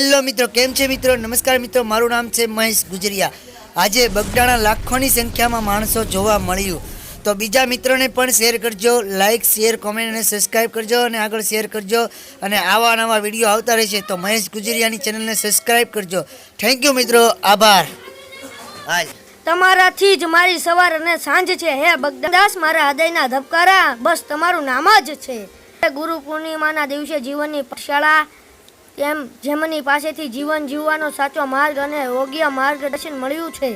Hello મિત્રો, કેમ છે મિત્રો? નમસ્કાર મિત્રો, મારું નામ છે મહેશ ગુજરિયા. આજે બગડાણા લાખોની સંખ્યામાં માણસો જોવા મળ્યું. તો બીજા મિત્રોને પણ શેર કરજો લાઇક શેર કોમેન્ટ અને સબસ્ક્રાઈબ કરજો અને આગળ શેર કરજો. અને આવા નવા વીડિયો આવતા રહેશે તો મહેશ ગુજરિયાની ચેનલને સબસ્ક્રાઈબ કરજો. થેન્ક યુ મિત્રો, આભાર. હાલ. તમારાથી જ મારી સવાર અને સાંજ છે. હે બગદાસ, મારા હૃદયના ધબકારા. બસ, તમારું નામ જ છે. ગુરુ પૂર્ણિમાના દિવસે જીવનની પાઠશાળા તેમ જેમની પાસેથી જીવન જીવવાનો સાચો માર્ગ અને યોગ્ય માર્ગદર્શન મળ્યું છે,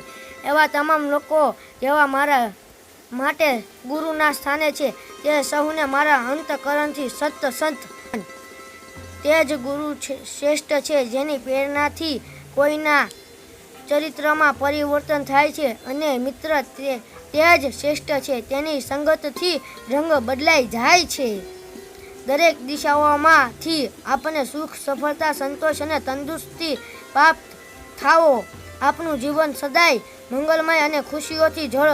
એવા તમામ લોકો જેવા મારા માટે ગુરુના સ્થાને છે. તે સૌને મારા અંતકરણથી સત સંત તે જ ગુરુ શ્રેષ્ઠ છે, જેની પ્રેરણાથી કોઈના ચરિત્રમાં પરિવર્તન થાય છે અને મિત્ર તે તે જ શ્રેષ્ઠ છે. તેની સંગતથી રંગ બદલાઈ જાય છે. દરેક દિશાઓમાંથી આપણને સુખ, સફળતા, સંતોષ અને તંદુરસ્તી પ્રાપ્ત થાવો આપનું જીવન સદાય મંગલમય અને ખુશીઓથી જળ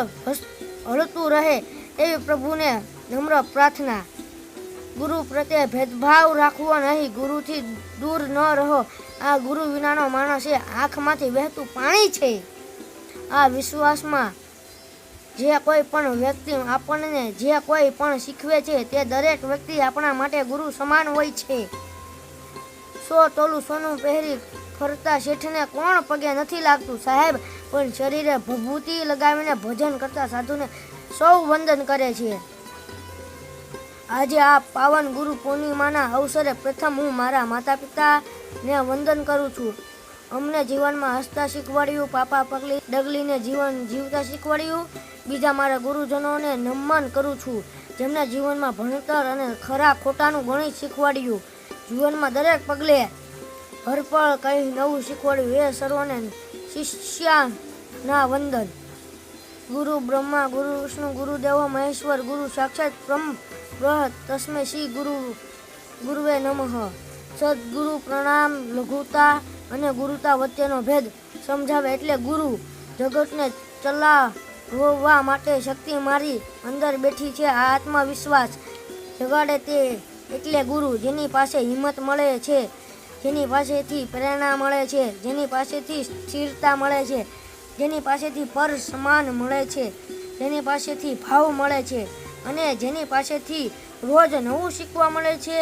હળતું રહે એવી પ્રભુને નમ્ર પ્રાર્થના. ગુરુ પ્રત્યે ભેદભાવ રાખવો નહીં, ગુરુથી દૂર ન રહો. આ ગુરુ વિનાનો માણસ એ આંખમાંથી વહેતું પાણી છે. આ વિશ્વાસમાં જે કોઈ પણ વ્યક્તિ આપણને જે કોઈ પણ શીખવે છે, તે દરેક વ્યક્તિ આપણા માટે ગુરુ સમાન હોય છે. સો તોલું સોનું પહેરી ફરતા શેઠને કોણ પગે નથી લાગતું? સાહેબ, પણ શરીરે ભભૂતિ લગાવીને ભજન કરતા સાધુને સૌ વંદન કરે છે. આજે આ પાવન ગુરુ પૂર્ણિમાના અવસરે પ્રથમ હું મારા માતા પિતાને વંદન કરું છું. અમને જીવનમાં હસતા શીખવાડ્યું, પાપા પગલી ડગલીને જીવન જીવતા શીખવાડ્યું. બીજા મારા ગુરુજનોને નમન કરું છું, જેમને જીવનમાં ભણતર અને ખરા ખોટાનું ગણિત શીખવાડ્યું. જીવનમાં દરેક પગલે હરપળ કંઈ નવું શીખવાડ્યું, એ સર્વને શિષ્યાના વંદન. ગુરુ બ્રહ્મા, ગુરુ વિષ્ણુ ગુરુદેવો મહેશ્વર, ગુરુ સાક્ષાત બ્રહ્મ પ્રહ તસ્મે, શ્રી ગુરુ, ગુરુવે નમઃ. સદગુરુ પ્રણામ, લઘુતા અને ગુરુતા વચ્ચેનો ભેદ સમજાવે એટલે ગુરુ જગતને ચલાવવા માટે શક્તિ મારી અંદર બેઠી છે. આ આત્મવિશ્વાસ જગાડે તે એટલે ગુરુ જેની પાસે હિંમત મળે છે, જેની પાસેથી પ્રેરણા મળે છે, જેની પાસેથી સ્થિરતા મળે છે, જેની પાસેથી પર સમાન મળે છે, જેની પાસેથી ભાવ મળે છે અને જેની પાસેથી રોજ નવું શીખવા મળે છે.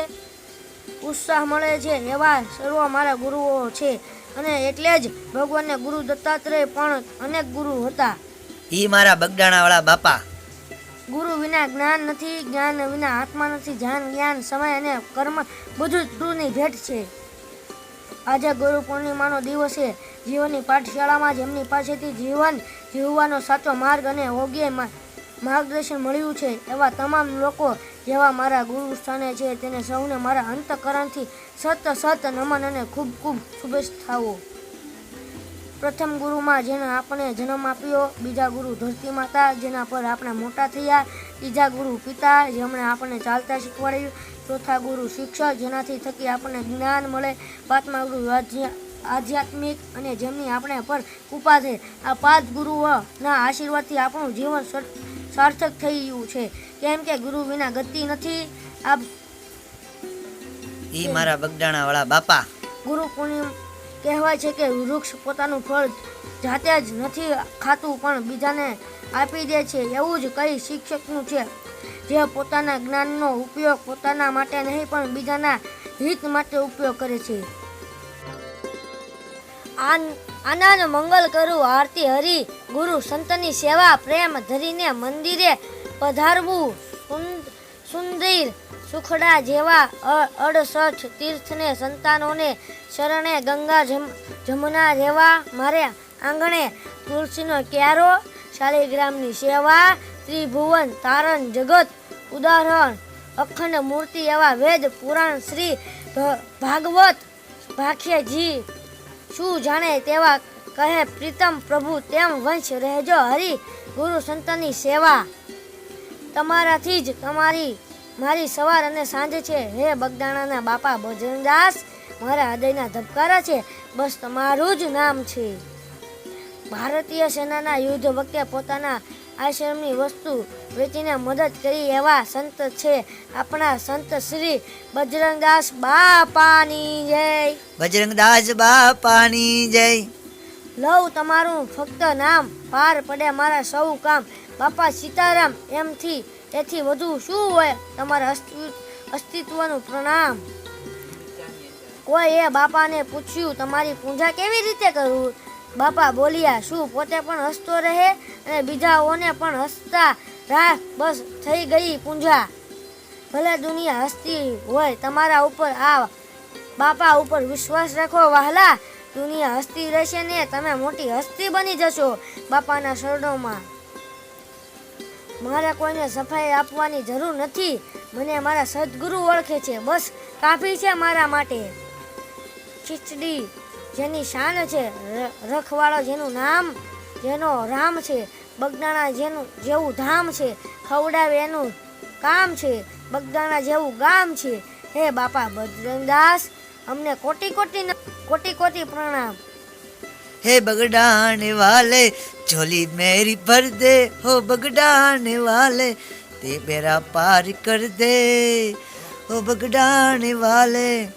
ઉત્સાહ મળે છે. એવા સર્વ મારા ગુરુઓ છે અને એટલે જ ભગવાનને ગુરુ દત્તાત્રેય પણ અનેક ગુરુ હતા. ઈ મારા બગડાણાવાળા બાપા. ગુરુ વિના જ્ઞાન નથી જ્ઞાન વિના આત્મા નથી જ્ઞાન જ્ઞાન સમય અને કર્મ બધું જ ગુરુની ભેટ છે. આજે ગુરુ પૂર્ણિમાનો દિવસ છે. જીવનની પાઠશાળામાં જેમની પાસેથી જીવન જીવવાનો સાચો માર્ગ અને યોગ્ય માર્ગદર્શન મળ્યું છે એવા તમામ લોકો જેવા મારા ગુરુ સ્થાને છે, તેને સૌને મારા અંતકરણથી સત સત નમન અને ખૂબ ખૂબ શુભેચ્છાઓ પ્રથમ ગુરુમાં જેને આપણે જન્મ આપ્યો, બીજા ગુરુ ધરતી માતા, જેના પર આપણે મોટા થયા, ત્રીજા ગુરુ પિતા, જેમણે આપણને ચાલતા શીખવાડ્યું, ચોથા ગુરુ શિક્ષક, જેનાથી થકી આપણને જ્ઞાન મળે, પાંચમા ગુરુ આધ્યાત્મિક અને જેમની આપણે પર કૃપા છે. આ પાંચ ગુરુઓના આશીર્વાદથી આપણું જીવન સાર્થક થઈ ગયું છે. કેમ કે ગુરુ વિના ગતિ નથી. આપ ઈ મારા બગડાણાવાળા બાપા. ગુરુ પૂર્ણિમ કહેવાય છે કે વૃક્ષ પોતાનું ફળ જાતે જ નથી ખાતું પણ બીજાને આપી દે છે. એવું જ કઈ શિક્ષકનું છે. જે પોતાના જ્ઞાનનો ઉપયોગ પોતાના માટે નહીં પણ બીજાના હિત માટે ઉપયોગ કરે છે. આન- આનંદ મંગલ કરું, આરતી હરી, ગુરુ સંતની સેવા, પ્રેમ ધરીને મંદિરે પધારવું. સુંદ- સુંદર સુખડા જેવા અડસઠ તીર્થને સંતાનોને શરણે ગંગા જમ- જમના રહેવા મારે આંગણે તુલસીનો ક્યારો, શાલિગ્રામની સેવા, ત્રિભુવન, તારણ, જગત, ઉદાહરણ, અખંડ મૂર્તિ એવા વેદ પુરાણ શ્રી ભાગવત, ભાખ્યજી શું જાણે તેવા કહે, પ્રીતમ પ્રભુ, તેમ વંશ રહેજો, હરિ, ગુરુ સંતની સેવા. તમારાથી જ તમારી, મારી સવાર અને સાંજ છે. હે બગદાણાના બાપા, ભજનદાસ, મારા હૃદયના ધબકારા છે. બસ તમારું જ નામ છે. ભારતીય સેનાના યુદ્ધ વખતે પોતાના આશ્રમની વસ્તુ વેચીને મદદ કરી એવા સંત છે. આપણા સંત શ્રી બજરંગદાસ બાપાની જય. બજરંગદાસ બાપાની જય. લવ તમારું ફક્ત નામ પાર પડે મારા સૌ કામ. બાપા સીતારામ એમથી એથી વધુ શું હોય તમારા અસ્તિ- અસ્તિત્વનું પ્રણામ? કોઈ એ બાપાને પૂછ્યું તમારી પૂજા કેવી રીતે કરવું બાપા બોલ્યા, શું પોતે પણ હસતો રહે અને બીજાઓને પણ હસતા રાખ? બસ થઈ ગઈ પૂંજા. ભલે દુનિયા હસતી હોય, તમારા ઉપર આ બાપા ઉપર વિશ્વાસ રાખો, વહાલા. દુનિયા હસતી રહેશે ને તમે મોટી હસ્તી બની જશો બાપાના શરણોમાં. મારે કોઈને સફાઈ આપવાની જરૂર નથી. મને મારા સદગુરુ ઓળખે છે. બસ કાફી છે મારા માટે. ખીચડી જેની શાન છે, રખવાળો જેનું નામ, જેનો રામ છે, બગદાણા જેનું, જેવું ધામ છે, ખવડાવે એનું કામ છે, બગદાણા જેવું ગામ છે. હે બાપા બજરંગદાસ અમને કોટી કોટી કોટી કોટી પ્રણામ. હે બગડાને વાલે, ઝોલી મેરી ભર દે. હો બગડાને વાલે, તે બેરા પાર કર દે. હો બગડાને વાલે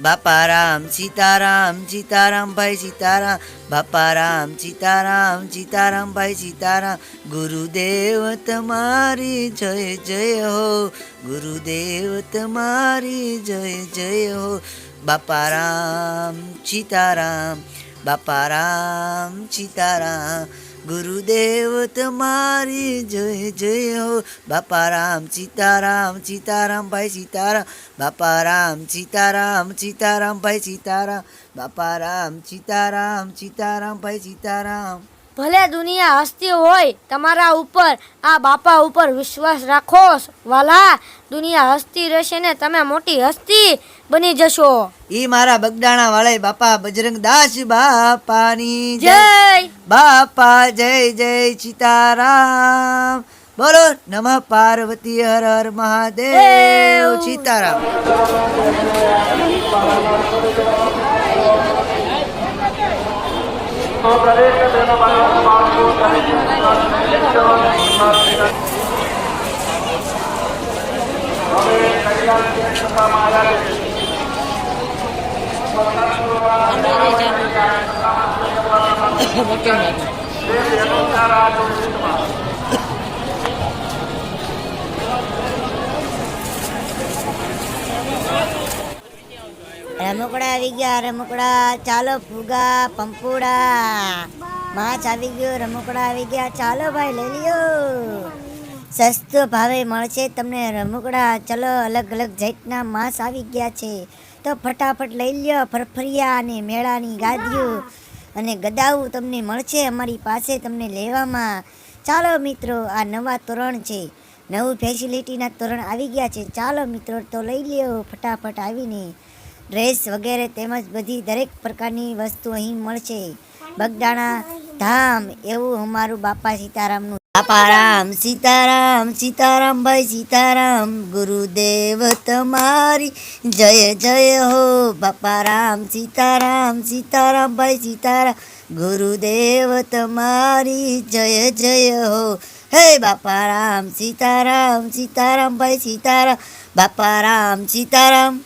બાપા રામ સીતારામ સીતારામ ભાઈ, સીતારામ. બાપા રામ સીતારામ સીતારામ ભાઈ, સીતારામ. ગુરુદેવ તમારી જય જય હો. ગુરુદેવ તમારી જય જય હો. બાપા રામ સીતારામ. બાપા રામ સીતારામ. ગુરુદેવ તમારી જય જય હો. બાપા રામ સીતારામ સીતારામ ભાઈ સીતારામ. બાપા રામ સીતારામ સીતારામ ભાઈ સીતારામ. બાપા રામ સીતારામ સીતારામ ભાઈ સીતારામ. ભલે દુનિયા હસતી હોય, તમારા ઉપર, આ બાપા ઉપર વિશ્વાસ રાખો, વાલા. દુનિયા હસતી રહેશે ને તમે મોટી હસ્તી. બની જશો. ઈ મારા બગડાણા વાળે બાપા બજરંગ દાસ બાપાની જય. જય. બાપા જય જય સીતારામ. બોલો નમઃ પાર્વતી હર હર મહાદેવ દેવ. સીતારામ. રમકડા આવી ગયા રમકડા ચાલો, ફુગા, પંપુડા. માછ આવી ગયો રમકડા આવી ગયા. ચાલો ભાઈ, લઈ લ્યો. સસ્તો ભાવે મળશે તમને રમકડા ચલો અલગ અલગ જાતના માંસ આવી ગયા છે. તો ફટાફટ લઈ લ્યો ફરફરિયા અને મેળાની ગાદીઓ. અને ગદાઉ તમને મળશે અમારી પાસે તમને લેવામાં. ચાલો મિત્રો, આ નવા તોરણ છે. નવું ફેસિલિટીના તોરણ આવી ગયા છે. ચાલો મિત્રો, તો લઈ લ્યો ફટાફટ આવીને. ડ્રેસ વગેરે તેમજ બધી દરેક પ્રકારની વસ્તુ અહીં મળશે. બગદાણા ધામ એવું અમારું બાપા સીતારામનું. બાપારામ, સીતારામ સીતારામ ભાઈ, સીતારામ, ગુરુદેવ તમારી. જય જય હો બાપા રામ સીતારામ સીતારામ ભાઈ, સીતારામ, ગુરુદેવ તમારી. જય જય હો. હે બાપા રામ સીતારામ સીતારામ ભાઈ, સીતારામ બાપા રામ સીતારામ.